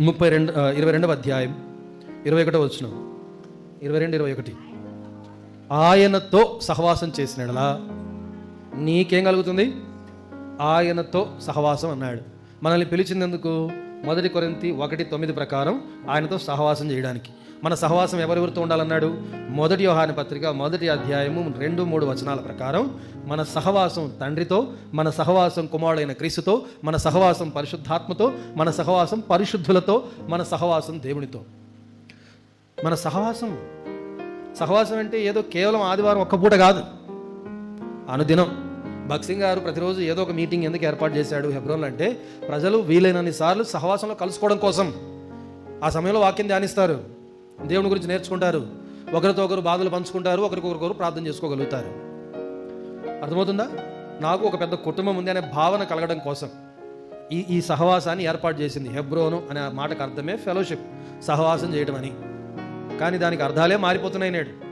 ముప్పై రెండు ఇరవై రెండవ అధ్యాయం ఇరవై ఒకటో వచ్చిన ఇరవై రెండు ఇరవై ఒకటి. ఆయనతో సహవాసం చేసినలా నీకేం కలుగుతుంది? ఆయనతో సహవాసం అన్నాడు. మనల్ని పిలిచినందుకు మొదటి కొరింతి ఒకటి తొమ్మిది ప్రకారం ఆయనతో సహవాసం చేయడానికి. మన సహవాసం ఎవరెవరితో ఉండాలన్నాడు? మొదటి యోహాని పత్రిక మొదటి అధ్యాయము రెండు మూడు వచనాల ప్రకారం మన సహవాసం తండ్రితో మన సహవాసం కుమారుడైన క్రీస్తుతో మన సహవాసం పరిశుద్ధాత్మతో మన సహవాసం పరిశుద్ధులతో మన సహవాసం దేవునితో. మన సహవాసం సహవాసం అంటే ఏదో కేవలం ఆదివారం ఒక్క పూట కాదు. అనుదినం. భక్సింగ్ గారు ప్రతిరోజు ఏదో ఒక మీటింగ్ ఎందుకు ఏర్పాటు చేశాడు హెబ్రోన్లో అంటే ప్రజలు వీలైనన్ని సార్లు సహవాసంలో కలుసుకోవడం కోసం. ఆ సమయంలో వాక్యం ధ్యానిస్తారు. దేవుని గురించి నేర్చుకుంటారు. ఒకరితో ఒకరు బాధలు పంచుకుంటారు ఒకరికొకరు ప్రార్థన చేసుకోగలుగుతారు. అర్థమవుతుందా? నాకు ఒక పెద్ద కుటుంబం ఉంది అనే భావన కలగడం కోసం ఈ ఈ సహవాసాన్ని ఏర్పాటు చేసింది హెబ్రోను అనే మాటకు అర్థమే ఫెలోషిప్ సహవాసం చేయడం అని కానీ దానికి అర్థాలే మారిపోతున్నాయి నేడు.